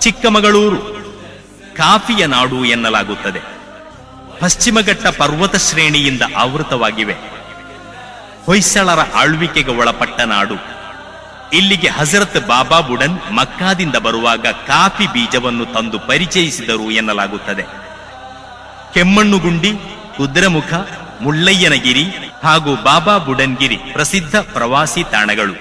ಚಿಕ್ಕಮಗಳೂರು. ಕಾಫಿಯ ನಾಡು ಎನ್ನಲಾಗುತ್ತದೆ. ಪಶ್ಚಿಮಘಟ್ಟ ಪರ್ವತ ಶ್ರೇಣಿಯಿಂದ ಆವೃತವಾಗಿವೆ. ಹೊಯ್ಸಳರ ಆಳ್ವಿಕೆಗೆ ಒಳಪಟ್ಟ ನಾಡು. ಇಲ್ಲಿಗೆ ಹಜರತ್ ಬಾಬಾ ಬುಡನ್ ಮಕ್ಕಾದಿಂದ ಬರುವಾಗ ಕಾಫಿ ಬೀಜವನ್ನು ತಂದು ಪರಿಚಯಿಸಿದರು ಎನ್ನಲಾಗುತ್ತದೆ. ಕೆಮ್ಮಣ್ಣುಗುಂಡಿ, ಕುದ್ರಮುಖ, ಮುಳ್ಳಯ್ಯನಗಿರಿ ಹಾಗೂ ಬಾಬಾ ಬುಡನ್ಗಿರಿ ಪ್ರಸಿದ್ಧ ಪ್ರವಾಸಿ ತಾಣಗಳು.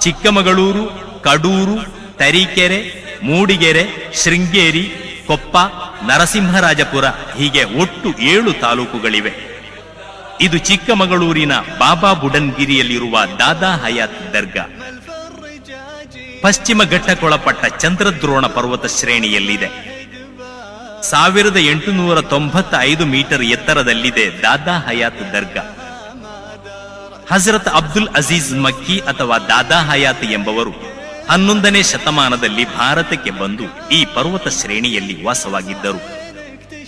ಚಿಕ್ಕಮಗಳೂರು, ಕಡೂರು, ತರೀಕೆರೆ ಮೂಡಿಗೆರೆ, ಶೃಂಗೇರಿ, ಕೊಪ್ಪ, ನರಸಿಂಹರಾಜಪುರ ಹೀಗೆ ಒಟ್ಟು ಏಳು ತಾಲೂಕುಗಳಿವೆ. ಇದು ಚಿಕ್ಕಮಗಳೂರಿನ ಬಾಬಾ ಬುಡನ್ಗಿರಿಯಲ್ಲಿರುವ ದಾದಾ ಹಯಾತ್ ದರ್ಗಾ. ಪಶ್ಚಿಮ ಘಟ್ಟಕ್ಕೊಳಪಟ್ಟ ಚಂದ್ರದ್ರೋಣ ಪರ್ವತ ಶ್ರೇಣಿಯಲ್ಲಿದೆ. ಸಾವಿರದ ಎಂಟುನೂರ ತೊಂಬತ್ತ ಐದು ಮೀಟರ್ ಎತ್ತರದಲ್ಲಿದೆ ದಾದಾ ಹಯಾತ್ ದರ್ಗಾ. ಹಜರತ್ ಅಬ್ದುಲ್ ಅಜೀಜ್ ಮಕ್ಕಿ ಅಥವಾ ದಾದಾ ಹಯಾತ್ ಎಂಬವರು. ಹನ್ನೊಂದನೇ ಶತಮಾನದಲ್ಲಿ ಭಾರತಕ್ಕೆ ಬಂದು ಈ ಪರ್ವತ ಶ್ರೇಣಿಯಲ್ಲಿ ವಾಸವಾಗಿದ್ದರು.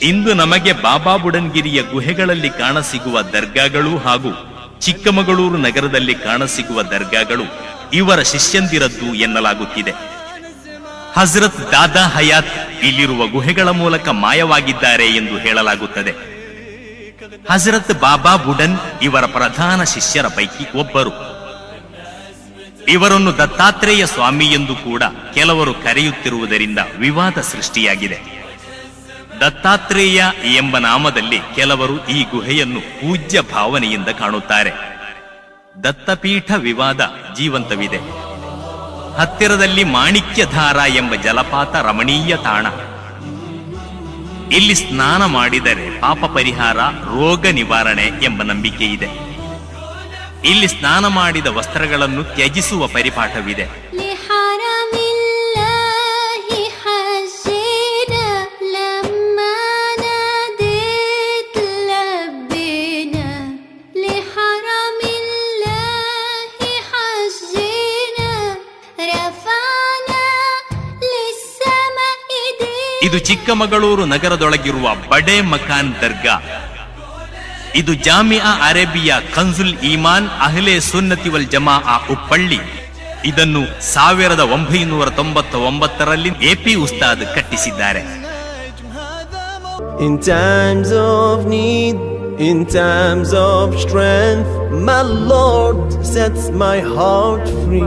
ಇಂದು ನಮಗೆ ಬಾಬಾ ಬುಡನ್ಗಿರಿಯ ಗುಹೆಗಳಲ್ಲಿ ಕಾಣಸಿಗುವ ದರ್ಗಾಗಳು ಹಾಗೂ ಚಿಕ್ಕಮಗಳೂರು ನಗರದಲ್ಲಿ ಕಾಣಸಿಗುವ ದರ್ಗಾಗಳು ಇವರ ಶಿಷ್ಯಂದಿರದ್ದು ಎನ್ನಲಾಗುತ್ತಿದೆ. ಹಜರತ್ ದಾದಾ ಹಯಾತ್ ಇಲ್ಲಿರುವ ಗುಹೆಗಳ ಮೂಲಕ ಮಾಯವಾಗಿದ್ದಾರೆ ಎಂದು ಹೇಳಲಾಗುತ್ತದೆ. ಹಜರತ್ ಬಾಬಾ ಬುಡನ್ ಇವರ ಪ್ರಧಾನ ಶಿಷ್ಯರ ಪೈಕಿ ಒಬ್ಬರು. ಇವರನ್ನು ದತ್ತಾತ್ರೇಯ ಸ್ವಾಮಿ ಎಂದು ಕೂಡ ಕೆಲವರು ಕರೆಯುತ್ತಿರುವುದರಿಂದ ವಿವಾದ ಸೃಷ್ಟಿಯಾಗಿದೆ. ದತ್ತಾತ್ರೇಯ ಎಂಬ ನಾಮದಲ್ಲಿ ಕೆಲವರು ಈ ಗುಹೆಯನ್ನು ಪೂಜ್ಯ ಭಾವನೆಯಿಂದ ಕಾಣುತ್ತಾರೆ. ದತ್ತಪೀಠ ವಿವಾದ ಜೀವಂತವಿದೆ. ಹತ್ತಿರದಲ್ಲಿ ಮಾಣಿಕ್ಯಧಾರ ಎಂಬ ಜಲಪಾತ ರಮಣೀಯ ತಾಣ. ಇಲ್ಲಿ ಸ್ನಾನ ಮಾಡಿದರೆ ಪಾಪ ಪರಿಹಾರ, ರೋಗ ನಿವಾರಣೆ ಎಂಬ ನಂಬಿಕೆ ಇದೆ. ಇಲ್ಲಿ ಸ್ನಾನ ಮಾಡಿದ ವಸ್ತ್ರಗಳನ್ನು ತ್ಯಜಿಸುವ ಪರಿಪಾಠವಿದೆ. ಇದು ಚಿಕ್ಕಮಗಳೂರು ನಗರದೊಳಗಿರುವ ಬಡೇ ಮಕಾನ್ ದರ್ಗಾ. ಇದು ಜಾಮಿಯಾ ಅರೇಬಿಯಾ ಕನ್ಸುಲ್ ಈಮಾನ್ ಅಹ್ಲೆ ಸುನ್ನತಿ ವಲ್ ಜಮಾ ಉಪ್ಪಳ್ಳಿ ಇದನ್ನು ಸಾವಿರದ ಒಂಬೈನೂರ ತೊಂಬತ್ತ ಒಂಬತ್ತರಲ್ಲಿ ಎಪಿ ಉಸ್ತಾದ್ ಕಟ್ಟಿಸಿದ್ದಾರೆ In times of need, in times of strength, my Lord sets my heart free.